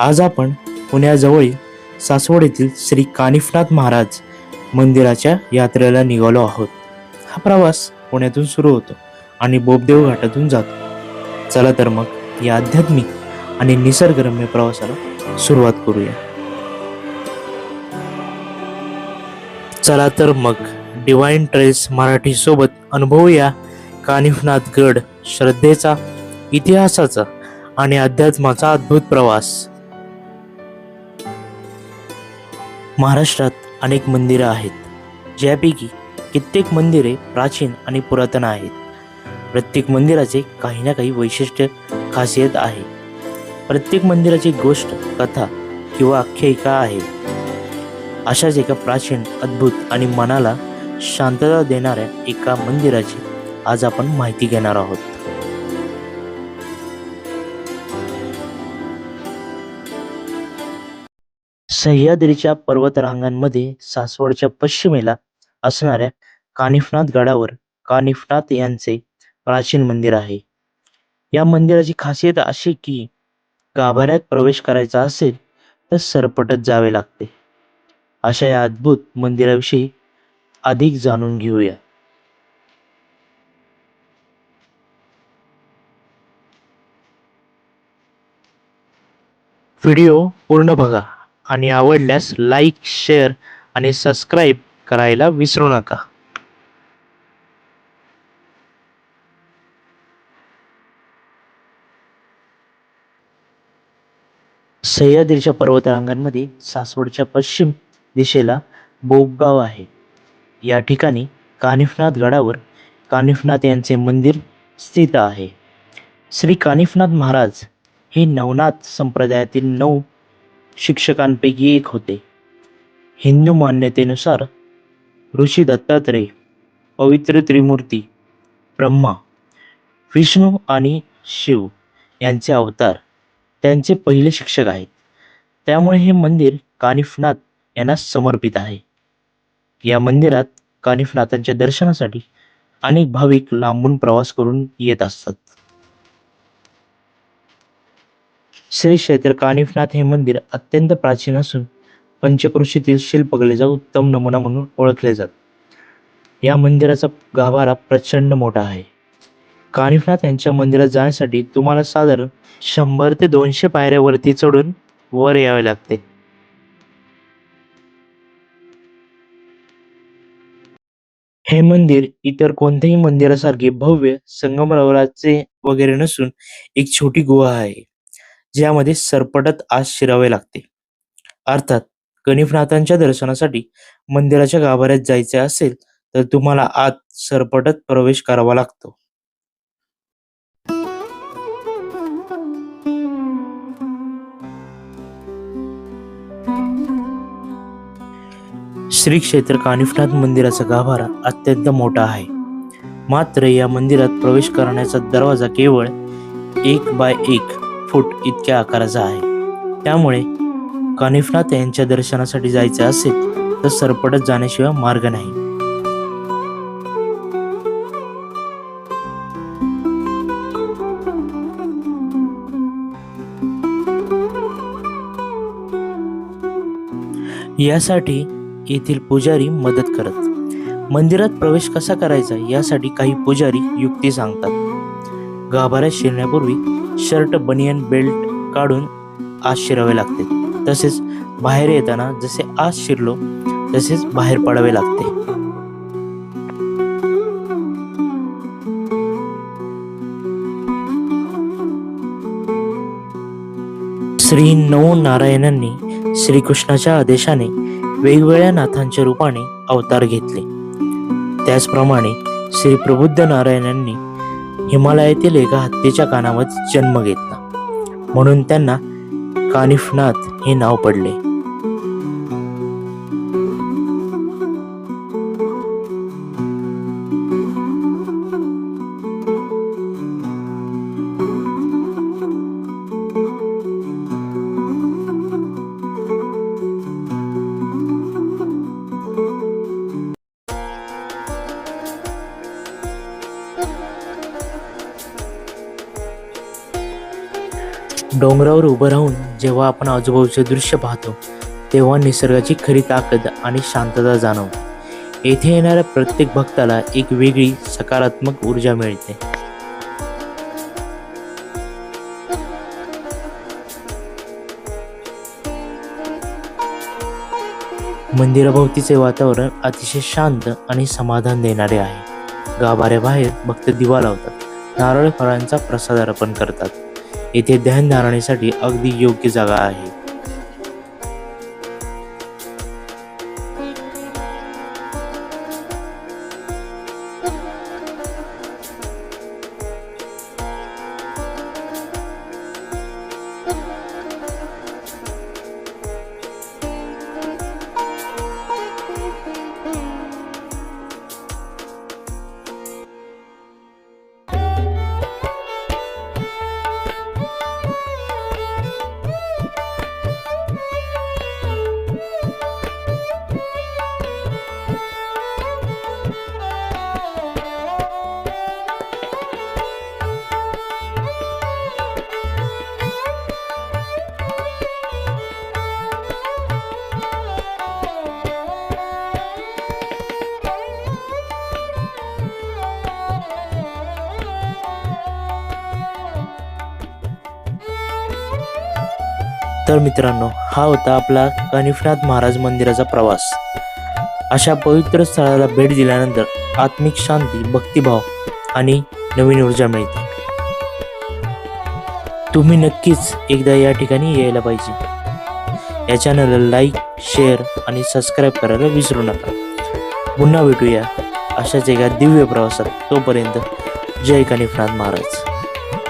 आज आपण पुण्याजवळील सासवड येथील श्री कानिफनाथ महाराज मंदिराच्या यात्रेला निघालो आहोत. हा प्रवास पुण्यातून सुरू होतो आणि बोबदेव घाटातून जातो. चला तर मग या आध्यात्मिक आणि निसर्गरम्य प्रवासाला सुरुवात करूया. चला तर मग डिवाइन ट्रेल्स मराठी सोबत अनुभवूया कानिफनाथ गड श्रद्धेचा इतिहासाचा आणि अध्यात्माचा अद्भुत प्रवास. महाराष्ट्रात अनेक मंदिरं आहेत ज्यापैकी कित्येक मंदिरे प्राचीन आणि पुरातन आहेत. प्रत्येक मंदिराचे काही ना काही वैशिष्ट्य खासियत आहे. प्रत्येक मंदिराची गोष्ट कथा किंवा आख्यायिका आहे. अशाच एका प्राचीन अद्भुत आणि मनाला शांतता देणाऱ्या एका मंदिराची आज आपण माहिती घेणार आहोत. सह्याद्रीच्या पर्वतरांगांमध्ये सासवडच्या पश्चिमेला असणाऱ्या कानिफनाथ गडावर कानिफनाथ यांचे प्राचीन मंदिर आहे. या मंदिराची खासियत अशी की गाभाऱ्यात प्रवेश करायचा असेल तर सरपटत जावे लागते. अशा या अद्भुत मंदिराविषयी अधिक जाणून घेऊया. व्हिडिओ पूर्ण बघा. आणि आवडल्यास लाईक शेअर आणि सबस्क्राईब करायला विसरू नका. सह्याद्रीच्या पर्वतरांगांमध्ये सासवडच्या पश्चिम दिशेला बोगगाव आहे. या ठिकाणी कानिफनाथ गडावर कानिफनाथ यांचे मंदिर स्थित आहे. श्री कानिफनाथ महाराज हे नवनाथ संप्रदायातील नऊ शिक्षकांपैकी एक होते. हिंदू मान्यतेनुसार ऋषी दत्तात्रय पवित्र त्रिमूर्ती ब्रह्मा विष्णू आणि शिव यांचे अवतार त्यांचे पहिले शिक्षक आहेत. त्यामुळे हे मंदिर कानिफनाथ यांना समर्पित आहे. या मंदिरात कानिफनाथांच्या दर्शनासाठी अनेक भाविक लांबून प्रवास करून येत असतात. श्री क्षेत्र कानिफनाथ हे मंदिर अत्यंत प्राचीन असून पंचक्रोशीतील शिल्पकलेचा उत्तम नमुना म्हणून ओळखले जात. या मंदिराचा गाभारा प्रचंड मोठा आहे. कानिफनाथ यांच्या मंदिरात जाण्यासाठी तुम्हाला साधारण शंभर ते दोनशे पायऱ्यावरती चढून वर यावे लागते. हे मंदिर इतर कोणत्याही मंदिरासारखे भव्य संगमरवराचे वगैरे नसून एक छोटी गुहा आहे. ज्यामध्ये सरपटत आज शिरावे लागते. अर्थात गणिफनाथांच्या दर्शनासाठी मंदिराच्या गाभाऱ्यात जायचे असेल तर तुम्हाला आत सरपटत प्रवेश करावा लागतो. श्री क्षेत्र कानिफनाथ मंदिराचा गाभारा अत्यंत मोठा आहे. मात्र या मंदिरात प्रवेश करण्याचा दरवाजा केवळ एक बाय एक. फूट इतक्या आकाराचा आहे. त्यामुळे कानिफनाथ यांच्या दर्शनासाठी जायचे असेल तर सरपटत जाण्याशिवाय मार्ग नाही. यासाठी येथील पुजारी मदत करत. मंदिरात प्रवेश कसा करायचा यासाठी काही पुजारी युक्ती सांगतात. गाभाऱ्यात शिरण्यापूर्वी शर्ट बनियन बेल्ट काढून आत शिरावे लागते. तसेच बाहेर येताना जसे आत शिरलो तसेच बाहेर पडावे लागते. श्री नऊ नारायणांनी श्रीकृष्णाच्या आदेशाने वेगवेगळ्या नाथांच्या रूपाने अवतार घेतले. त्याचप्रमाणे श्री प्रबुद्ध नारायणांनी हिमालयातील एका हत्तीच्या कानावर जन्म घेतला. म्हणून त्यांना कानिफनाथ हे नाव पडले. डोंगरावर उभं राहून जेव्हा आपण आजूबाजूचे दृश्य पाहतो तेव्हा निसर्गाची खरी ताकद आणि शांतता जाणवते. येथे येणाऱ्या प्रत्येक भक्ताला एक वेगळी सकारात्मक ऊर्जा मिळते. मंदिराभोवतीचे वातावरण अतिशय शांत आणि समाधान देणारे आहे. गाभाऱ्याबाहेर भक्त दिवा लावतात. नारळ फळांचा प्रसाद अर्पण करतात. येथे ध्यान धारणेसाठी अगदी योग्य जागा आहे. तर मित्रांनो हा होता आपला कनिफनाथ महाराज मंदिराचा प्रवास. अशा पवित्र स्थळाला भेट दिल्यानंतर आत्मिक शांती भक्तिभाव आणि नवीन ऊर्जा मिळते. तुम्ही नक्कीच एकदा या ठिकाणी यायला पाहिजे. या चॅनलला लाईक शेअर आणि सबस्क्राईब करायला विसरू नका. पुन्हा भेटूया अशाच एका दिव्य प्रवासात. तोपर्यंत जय कनिफनाथ महाराज.